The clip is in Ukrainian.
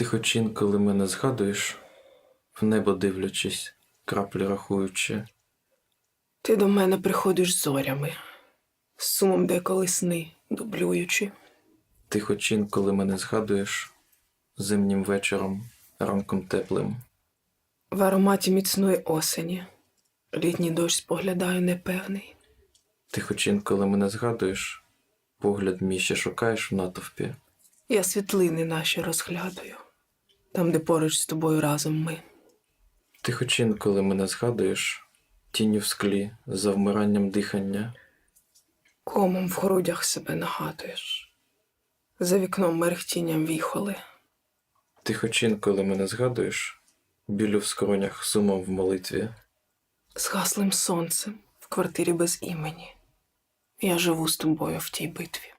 Ти хоч інколи мене згадуєш, в небо дивлячись, краплі рахуючи. Ти до мене приходиш зорями, з сумом деколи сни, дублюючи. Ти хоч інколи мене згадуєш зимнім вечором, ранком теплим. В ароматі міцної осені. Літній дощ споглядаю непевний. Ти хоч інколи мене згадуєш, погляд мій ще шукаєш в натовпі. Я світлини наші розглядаю, там, де поруч з тобою разом ми. Ти хоч інколи мене згадуєш, тінню в склі, за вмиранням дихання. Комом в грудях себе нагадуєш. За вікном мерехтінням віхоли. Ти хоч інколи мене згадуєш, білю в скронях сумом в молитві. З гаслим сонцем в квартирі без імені. Я живу з тобою в тій битві.